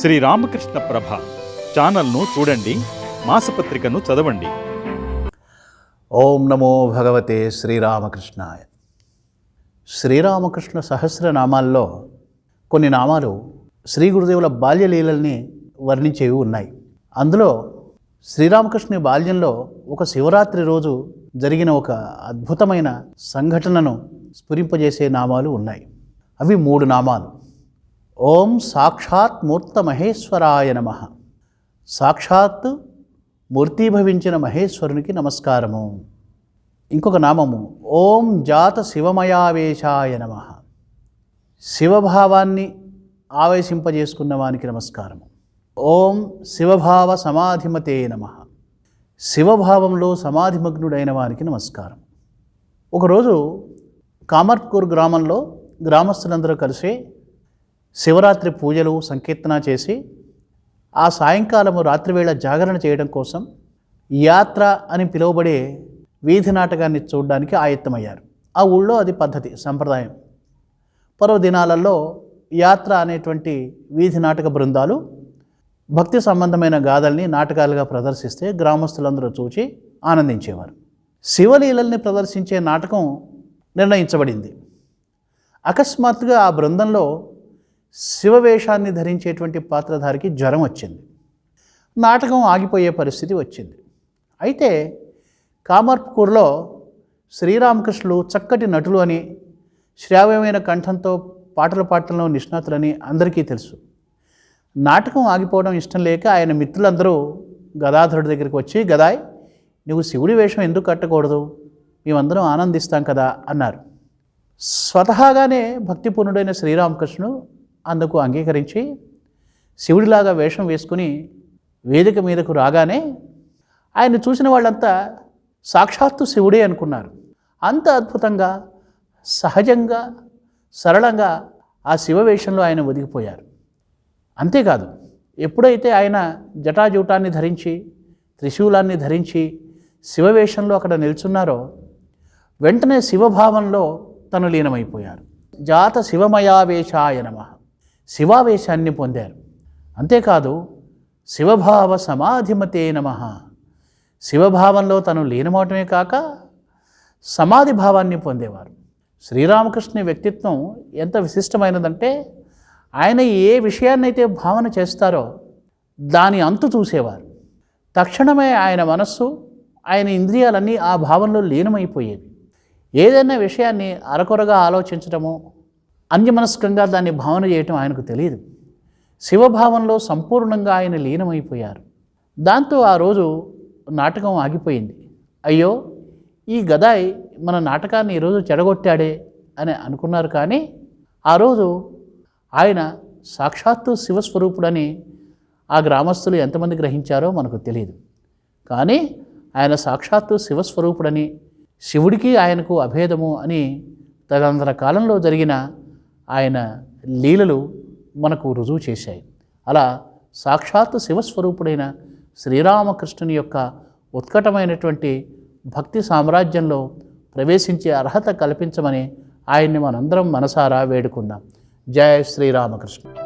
శ్రీ రామకృష్ణ ప్రభ ఛానల్ను చూడండి మాసపత్రికను చదవండి. ఓం నమో భగవతే శ్రీరామకృష్ణాయ. శ్రీరామకృష్ణ సహస్రనామాల్లో కొన్ని నామాలు శ్రీ గురుదేవుల బాల్యలీలల్ని వర్ణించేవి ఉన్నాయి. అందులో శ్రీరామకృష్ణ బాల్యంలో ఒక శివరాత్రి రోజు జరిగిన ఒక అద్భుతమైన సంఘటనను స్ఫురింపజేసే నామాలు ఉన్నాయి. అవి మూడు నామాలు. ఓం సాక్షాత్ మూర్త మహేశ్వరాయ నమ. సాక్షాత్ మూర్తీభవించిన మహేశ్వరునికి నమస్కారము. ఇంకొక నామము ఓం జాత శివమయావేశాయ నమ. శివభావాన్ని ఆవేశింపజేసుకున్న వానికి నమస్కారము. ఓం శివభావ సమాధిమతే నమ. శివభావంలో సమాధిమగ్నుడైన వానికి నమస్కారం ఒకరోజు కామర్పూర్ గ్రామంలో గ్రామస్తులందరూ కలిసి శివరాత్రి పూజలు సంకీర్తన చేసి ఆ సాయంకాలము రాత్రివేళ జాగరణ చేయడం కోసం యాత్ర అని పిలువబడే వీధి నాటకాన్ని చూడడానికి ఆయత్తమయ్యారు. ఆ ఊళ్ళో అది పద్ధతి సంప్రదాయం. పర్వదినాలలో యాత్ర అనేటువంటి వీధి నాటక బృందాలు భక్తి సంబంధమైన గాథల్ని నాటకాలుగా ప్రదర్శిస్తే గ్రామస్తులందరూ చూచి ఆనందించేవారు. శివలీలల్ని ప్రదర్శించే నాటకం నిర్ణయించబడింది. అకస్మాత్తుగా ఆ బృందంలో శివవేషాన్ని ధరించేటువంటి పాత్రధారికి జ్వరం వచ్చింది. నాటకం ఆగిపోయే పరిస్థితి వచ్చింది. అయితే కామర్పూర్లో శ్రీరామకృష్ణులు చక్కటి నటులు అని శ్రావ్యమైన కంఠంతో పాటలు పాడటంలో నిష్ణాతులని అందరికీ తెలుసు. నాటకం ఆగిపోవడం ఇష్టం లేక ఆయన మిత్రులందరూ గదాధరుడి దగ్గరికి వచ్చి గదాయ్ నువ్వు శివుడి వేషం ఎందుకు కట్టకూడదు? మేమందరం ఆనందిస్తాం కదా అన్నారు. స్వతహాగానే భక్తిపూర్ణుడైన శ్రీరామకృష్ణుడు అందుకు అంగీకరించి శివుడిలాగా వేషం వేసుకుని వేదిక మీదకు రాగానే ఆయన చూసిన వాళ్ళంతా సాక్షాత్తు శివుడే అనుకున్నారు. అంత అద్భుతంగా సహజంగా సరళంగా ఆ శివవేషంలో ఆయన ఒదిగిపోయారు. అంతేకాదు ఎప్పుడైతే ఆయన జటాజూటాన్ని ధరించి త్రిశూలాన్ని ధరించి శివవేషంలో అక్కడ నిల్చున్నారో వెంటనే శివభావంలో తను లీనమైపోయారు. జాత శివమయావేశాయ నమ. శివావేశాన్ని పొందారు. అంతేకాదు శివభావ సమాధిమతే నమ. శివభావంలో తను లీనమవటమే కాక సమాధి భావాన్ని పొందేవారు. శ్రీరామకృష్ణ వ్యక్తిత్వం ఎంత విశిష్టమైనదంటే ఆయన ఏ విషయాన్నైతే భావన చేస్తారో దాని అంతు చూసేవారు. తక్షణమే ఆయన మనస్సు ఆయన ఇంద్రియాలన్నీ ఆ భావంలో లీనమైపోయేవి. ఏదైనా విషయాన్ని అరకొరగా ఆలోచించడము అన్యమనస్కంగా దాన్ని భావన చేయటం ఆయనకు తెలియదు. శివభావంలో సంపూర్ణంగా ఆయన లీనమైపోయారు. దాంతో ఆ రోజు నాటకం ఆగిపోయింది. అయ్యో ఈ గదాయ్ మన నాటకాన్ని ఈరోజు చెడగొట్టాడే అని అనుకున్నారు కానీ ఆ రోజు ఆయన సాక్షాత్తు శివస్వరూపుడని ఆ గ్రామస్తులు ఎంతమంది గ్రహించారో మనకు తెలియదు కానీ ఆయన సాక్షాత్తు శివస్వరూపుడని శివుడికి ఆయనకు అభేదము అని తదనంతర కాలంలో జరిగిన ఆయన లీలలు మనకు రుజువు చేశాయి. అలా సాక్షాత్తు శివస్వరూపుడైన శ్రీరామకృష్ణుని యొక్క ఉత్కటమైనటువంటి భక్తి సామ్రాజ్యంలో ప్రవేశించే అర్హత కల్పించమని ఆయన్ని మనందరం మనసారా వేడుకుందాం. జయ శ్రీరామకృష్ణ.